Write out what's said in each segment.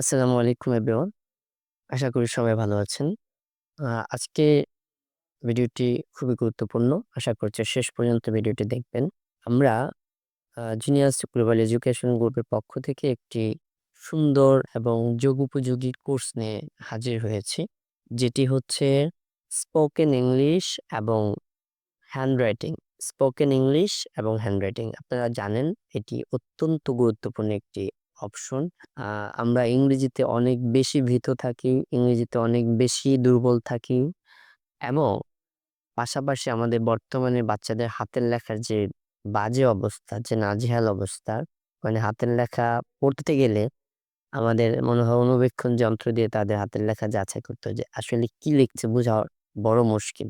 আসসালামু আলাইকুম, এভরিওয়ান। আশা করি সবাই ভালো আছেন। আজকে ভিডিওটি খুবই গুরুত্বপূর্ণ। আশা করছি শেষ পর্যন্ত ভিডিওটি দেখবেন। আমরা জিনিয়াস গ্লোবাল এডুকেশন গ্রুপের পক্ষ থেকে একটি সুন্দর এবং যুগোপযোগী কোর্স নিয়ে হাজির হয়েছি। যেটি হচ্ছে স্পোকেন ইংলিশ এবং হ্যান্ডরাইটিং। স্পোকেন ইংলিশ এবং হ্যান্ডরাইটিং। আপনারা জানেন, এটি অত্যন্ত গুরুত্বপূর্ণ একটি অপশন। আমরা ইংরেজিতে অনেক বেশি ভীত থাকি, ইংরেজিতে অনেক বেশি দুর্বল থাকি এবং পাশাপাশি আমাদের বর্তমানে বাচ্চাদের হাতের লেখার যে বাজে অবস্থা, যে নাজেহাল অবস্থা, মানে হাতের লেখা পড়তে গেলে আমাদের মনে হয় অনুবেক্ষণ যন্ত্র দিয়ে তাদের হাতের লেখা যাচাই করতে হয় যে আসলে কি লিখছে বোঝা বড় মুশকিল।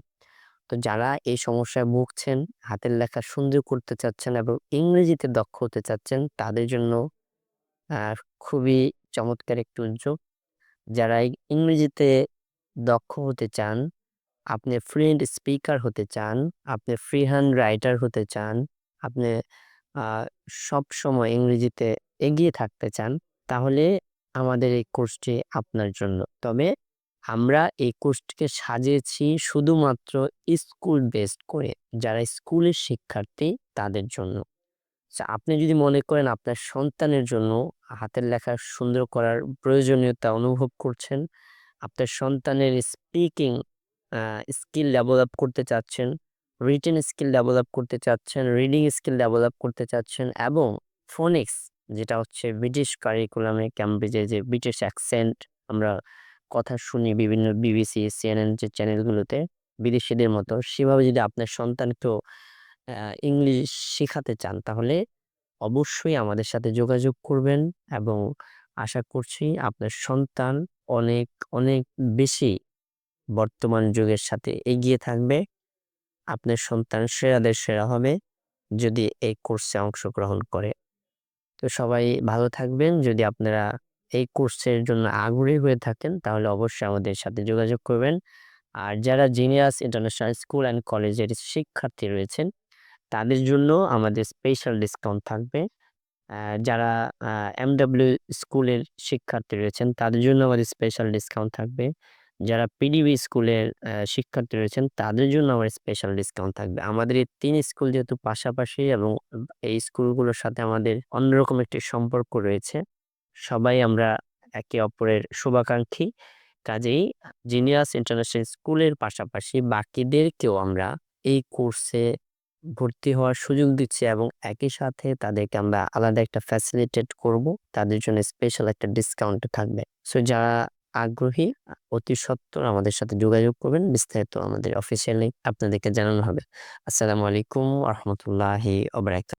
তো যারা এই সমস্যায় ভুগছেন, হাতের লেখা সুন্দর করতে চাচ্ছেন এবং ইংরেজিতে দক্ষ হতে চাচ্ছেন তাদের জন্য আ খুবই চমৎকার একটি উদ্যোগ। যারা ইংরেজিতে দক্ষ হতে চান, আপনি ফ্লুয়েন্ট স্পিকার হতে চান, আপনি ফ্রি হ্যান্ড রাইটার হতে চান, আপনি আ সবসময় ইংরেজিতে এগিয়ে থাকতে চান, তাহলে আমাদের এই কোর্সটি আপনার জন্য। তবে আমরা এই কোর্সটিকে সাজিয়েছি শুধুমাত্র স্কুল বেসড করে। যারা স্কুলের শিক্ষার্থী তাদের জন্য। আচ্ছা আপনি যদি মনে করেন আপনার সন্তানের জন্য হাতের লেখা সুন্দর করার প্রয়োজনীয়তা অনুভব করছেন, আপনার সন্তানের স্পিকিং স্কিল ডেভেলপ করতে চাচ্ছেন, রিটেন স্কিল ডেভেলপ করতে চাচ্ছেন, রিডিং স্কিল ডেভেলপ করতে চাচ্ছেন এবং ফোনিক্স যেটা হচ্ছে ব্রিটিশ কারিকুলামে ক্যামব্রিজে যে ব্রিটিশ অ্যাকসেন্ট আমরা কথা শুনি বিভিন্ন বিবিসি, সিএনএন যে চ্যানেলগুলোতে বিদেশিদের মতো সেভাবে যদি আপনার সন্তানকেও ইংলিশ শেখাতে চান তাহলে অবশ্যই আমাদের সাথে যোগাযোগ করবেন এবং আশা করছি আপনার সন্তান অনেক, অনেক বেশি বর্তমান যুগের সাথে এগিয়ে থাকবে। আপনার সন্তান সেরাদের সেরা হবে যদি এই কোর্সে অংশগ্রহণ করে। তো সবাই ভালো থাকবেন। যদি আপনারা এই কোর্সের জন্য আগ্রহী হয়ে থাকেন তাহলে অবশ্যই আমাদের সাথে যোগাযোগ করবেন। আর যারা জিনিয়াস ইন্টারন্যাশনাল স্কুল অ্যান্ড কলেজের শিক্ষার্থী রয়েছেন তাদের জন্য আমাদের স্পেশাল ডিসকাউন্ট থাকবে। যারা এমডব্লিউ স্কুলের শিক্ষার্থী রয়েছেন, তাদের জন্য আমাদের স্পেশাল ডিসকাউন্ট থাকবে। যারা পিডিবি স্কুলের শিক্ষার্থী রয়েছেন, তাদের জন্য আমাদের স্পেশাল ডিসকাউন্ট থাকবে। আমাদের এই তিন স্কুল যেহেতু পাশাপাশি এবং এই স্কুলগুলোর সাথে আমাদের অন্যরকম একটি সম্পর্ক রয়েছে। সবাই আমরা একে অপরের শুভাকাঙ্ক্ষী। কাজেই জিনিয়াস ইন্টারন্যাশনাল স্কুলের পাশাপাশি বাকিদেরকেও আমরা এই কোর্সে ভর্তি হওয়ার সুযোগ দিচ্ছি এবং একই সাথে তাদেরকে আমরা আলাদা একটা ফ্যাসিলিটেট করব। তাদের জন্য স্পেশাল একটা ডিসকাউন্ট থাকবে। সো যারা আগ্রহী, অতি সত্বর আমাদের সাথে যোগাযোগ করবেন। বিস্তারিত আমাদের অফিসিয়ালি আপনাদেরকে জানানো হবে। আসসালামু আলাইকুম আহমতুল্লাহ ওবরাকাত।